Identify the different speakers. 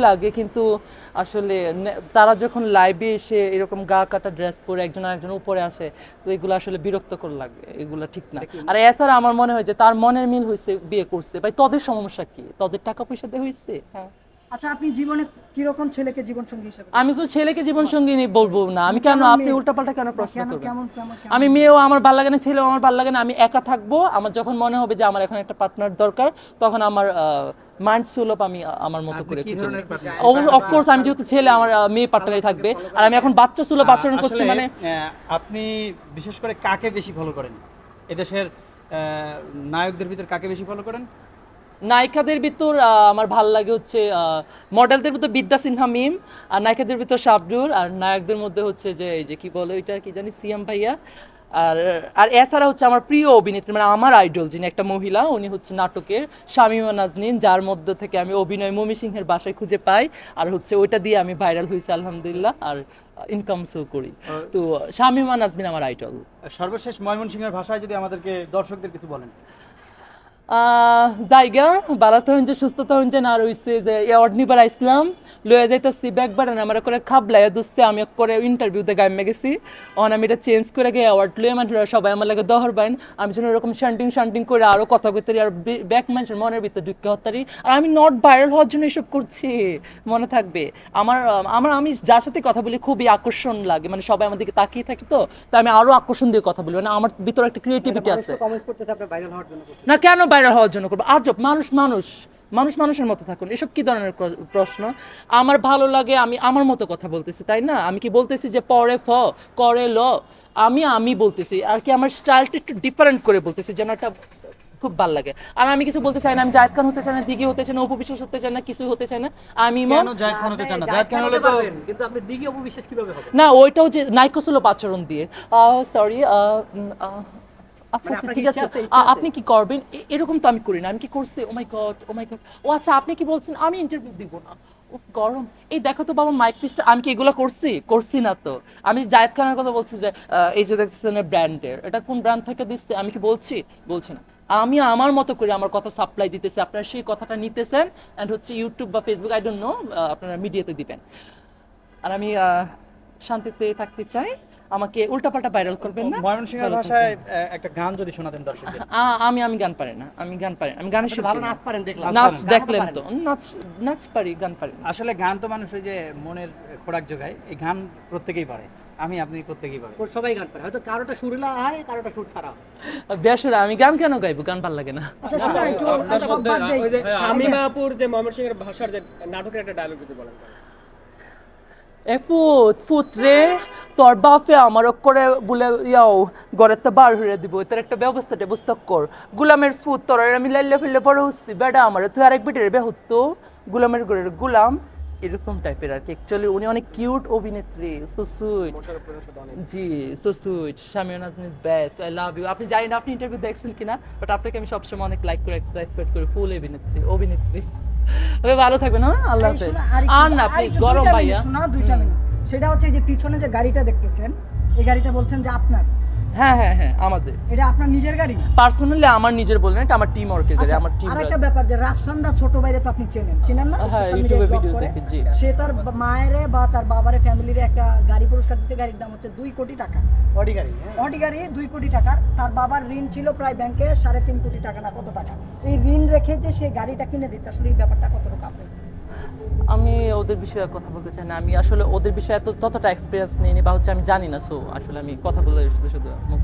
Speaker 1: লাগে কিন্তু আসলে তারা যখন লাইভে এসে এরকম গা কাটা ড্রেস পরে একজন আরেকজন উপরে আসে তো এগুলো আসলে বিরক্ত করে লাগে এগুলো ঠিক না। আর এছাড়া আমার মনে হয় যে তার মনের মিল হয়েছে বিয়ে করছে। ভাই তোদের সমস্যা কি? তোদের টাকা পয়সা দিয়ে হয়েছে হ্যাঁ।
Speaker 2: আচ্ছা আপনি জীবনে কীরকম ছেলেকে জীবন সঙ্গী হিসেবে
Speaker 1: আমি তো ছেলেকে জীবন সঙ্গী বলব না। আমি কেন আপনি উল্টাপাল্টা কেন প্রশ্ন করবেন? আমি মেয়েও আমার ভালো লাগে না ছেলেও আমার ভালো লাগে না আমি একা থাকব। আমার যখন মনে হবে যে আমার এখন একটা পার্টনার দরকার তখন আমার মাইন্ড সুলভ আমি আমার মতো করে
Speaker 3: কি ধরনের partner?
Speaker 1: অফকোর্স আমি যেহেতু ছেলে আমার মেয়ে পার্টনারই থাকবে। আর আমি এখন বাচ্চা সুলভ আচরণ করছি মানে
Speaker 3: আপনি বিশেষ করে কাকে বেশি ফলো করেন? এদেশের আহ, নায়কদের ভিতর কাকে বেশি ফলো করেন?
Speaker 1: নায়িকাদের ভিতর আমার ভালো লাগে হচ্ছে মডেলদের ভিতর বিদ্যা সিনহা মিম আর নায়িকাদের ভিতর শাবডুর আর নায়কদের মধ্যে হচ্ছে যে এই যে কি বলে ওইটা কি জানি সিএম ভাইয়া। আর আর এছাড়া হচ্ছে আমার প্রিয় অভিনেত্রী মানে আমার আইডল যিনি একটা মহিলা উনি হচ্ছে নাটকের শামিমা নাজনীন যার মধ্যে থেকে আমি অভিনয় মমি সিংহের বাসায় খুঁজে পাই আর হচ্ছে ওইটা দিয়ে আমি ভাইরাল হয়েছি আলহামদুলিল্লাহ আর ইনকাম শো করি। তো শামিমা নাজমিন আমার আইডল।
Speaker 3: সর্বশেষ ময়মনসিংহের ভাষায় যদি আমাদেরকে দর্শকদের কিছু বলেন।
Speaker 1: জায়গা বালাতে যে সুস্থতা যে না রইছে যে অ্যাওয়ার্ড নিবার আইসলাম লয়ে যাইতেছি ব্যাগবার আমার করে খাবলাই দুসতে আমি করে ইন্টারভিউতে গাইমে গেছি। অন আমি এটা চেঞ্জ করে গিয়ে অ্যাওয়ার্ড লয়ে মানে সবাই আমার লাগে দহর বাইন। আমি যেন এরকম শান্টিং শান্টিং করে আরও কথা কইতে আর ব্যাক মানুষের মনের ভিতরে ঢুকে হতারি। আর আমি নট ভাইরাল হওয়ার জন্য এসব করছি মনে থাকবে। আমার আমার আমি যার সাথে কথা বলি খুবই আকর্ষণ লাগে মানে সবাই আমার দিকে তাকিয়ে থাকি তো তাই আমি আরও আকর্ষণ দিয়ে কথা বলি। মানে আমার ভিতরে একটা ক্রিয়েটিভিটি আছে। না কেন ভাইরাল হওয়ার জন্য করব। আজব মানুষ মানুষ মানুষ মানুষের মতো থাকুন। এসব কি ধরনের প্রশ্ন? আমার ভালো লাগে আমি আমার মতো কথা বলতেছি তাই না? আমি কি বলতেছি যে পরে ফ করে ল? আমি আমি বলতেছি। আর কি আমার স্টাইলটা একটু ডিফারেন্ট করে বলতেছি যেন একটা খুব ভালো লাগে। আর আমি কিছু বলতে চাই না আমি জায়দ খান হতে চাই না দিঘি হতে চাই না উপবিশ্বাস হতে চাই না কিছু হতে চাই না। আমি
Speaker 3: কেন জাহিদ খান হতে চান না? জাহিদ খান হলে তো
Speaker 4: কিন্তু আপনি দিঘি অপবিশ্বাস কীভাবে হবে
Speaker 1: না ওইটাও যে নাইকোসুলভ আচরণ দিয়ে। সরি আচ্ছা
Speaker 4: মানে
Speaker 1: আচ্ছা ঠিক আছে? আপনি কি করবেন? এরকম তো আমি করি না। আমি কি করছি? ও মাই গড ও মাই গড ও আচ্ছা আপনি কি বলছেন? আমি ইন্টারভিউ দিব না। গরম। এই দেখো তো বাবা মাইক পিসটা আমি কি এগুলো করছি? করছি না তো। আমি জায়েদ খানের কথা বলছি যে এই যে দেখছেন ব্র্যান্ডের। এটা কোন ব্র্যান্ড থেকে দিচ্ছে? আমি কি বলছি? বলছি না। আমি আমার মতো করে আমার কথা সাপ্লাই দিতেছি আপনারা সেই কথাটা নিতেছেন অ্যান্ড হচ্ছে ইউটিউব বা ফেসবুক আই ডোন্ট নো আপনারা মিডিয়াতে দিবেন। আর আমি শান্তিতে থাকতে চাই। আমাকে উল্টাপাল্টা ভাইরাল করবেন না?
Speaker 3: ময়মনসিংহের ভাষায় একটা গান যদি শোনাতেন দর্শকদের।
Speaker 1: আমি আমি গান পারি না আমি গান পারি আমি গানের
Speaker 4: আপনি ভালো নাচ পারেন দেখলাম।
Speaker 1: নাচ দেখলেন তো নাচ নাচ পারি গান পারি
Speaker 3: আসলে গান তো মানুষ ওই যে মনের খোরাক যোগায় এই গান প্রত্যেকেই পারে। আমি আপনি প্রত্যেকেই পারে
Speaker 4: সবাই গান পারে হয়তো কারোটা সুরলা হয় কারোটা সুর ছাড়া হয়।
Speaker 1: আমি গান কেন গাইবো? গান ভালো লাগে না।
Speaker 2: আচ্ছা শোনো একটু
Speaker 5: আপনার
Speaker 2: আচ্ছা, বাদ দেই।
Speaker 5: ওই যে
Speaker 2: আচ্ছা,
Speaker 5: শামিমাপুর যে ময়মনসিংহের ভাষার যে নাটকের একটা ডায়লগ যদি বলেন
Speaker 1: এ ফুট ফুট রে তোর বাপে আমার করে বলে ইয়াও ঘরের তো বার হয়ে দিব তোর একটা ব্যবস্থা ব্যবস্থা কর। গুলামের ফুট তোর আমি লাইলে ফেললে বড় হচ্ছি বেডা আমার তুই আরেক বেটের বে হতো গুলামের ঘরের গুলাম এরকম টাইপের আর কি। অ্যাকচুয়ালি উনি অনেক কিউট অভিনেত্রী so sweet ji so sweet Shamia Nazmin is best I love you আপনি জানি না আপনি ইন্টারভিউ দেখছেন কিনা বাট আপনাকে আমি সবসময় অনেক লাইক করে এক্সপেক্ট করি ফুল অভিনেত্রী অভিনেত্রী। তবে ভালো থাকবেন হ্যাঁ? আল্লাহ হাফেজ।
Speaker 2: আর
Speaker 1: না প্লিজ গরম ভাইয়া।
Speaker 2: সেটা হচ্ছে এই যে পিছনে যে গাড়িটা দেখতেছেন এই গাড়িটা বলছেন যে আপনার।
Speaker 1: হ্যাঁ হ্যাঁ হ্যাঁ আমাদের।
Speaker 2: এটা আপনার নিজের গাড়ি
Speaker 1: পার্সোনালি আমার নিজের বললেন এটা আমার টিম ওয়ার্কের
Speaker 2: আচ্ছা
Speaker 1: আমার টিম
Speaker 2: আর একটা ব্যাপার যে রাফসান্দা ছোট বাইরে তো আপনি চেনেন। চেনেন না?
Speaker 1: হ্যাঁ, ইউটিউবে ভিডিও
Speaker 2: করে।
Speaker 1: দেখি, জি।
Speaker 2: সে তার মায়েরে বা তার বাবারে ফ্যামিলির একটা গাড়ি পুরস্কার দিচ্ছে গাড়ির দাম হচ্ছে দুই কোটি টাকা।
Speaker 3: অডি গাড়ি হ্যাঁ।
Speaker 2: অডি গাড়ি দুই কোটি টাকার। তার বাবার ঋণ ছিল প্রায় ব্যাংকে সাড়ে তিন কোটি টাকা না কত টাকা। এই ঋণ রেখে যে সে গাড়িটা কিনে দিচ্ছে আসলে এই ব্যাপারটা কতটুকু আপনি?
Speaker 1: আমি ওদের বিষয়ে কথা বলতে চাই না। আমি আসলে ওদের বিষয়ে এত ততটা এক্সপিরিয়েন্স নিইনি বা হচ্ছে আমি জানি না সো আসলে আমি কথা বলে শুধু শুধু মুখ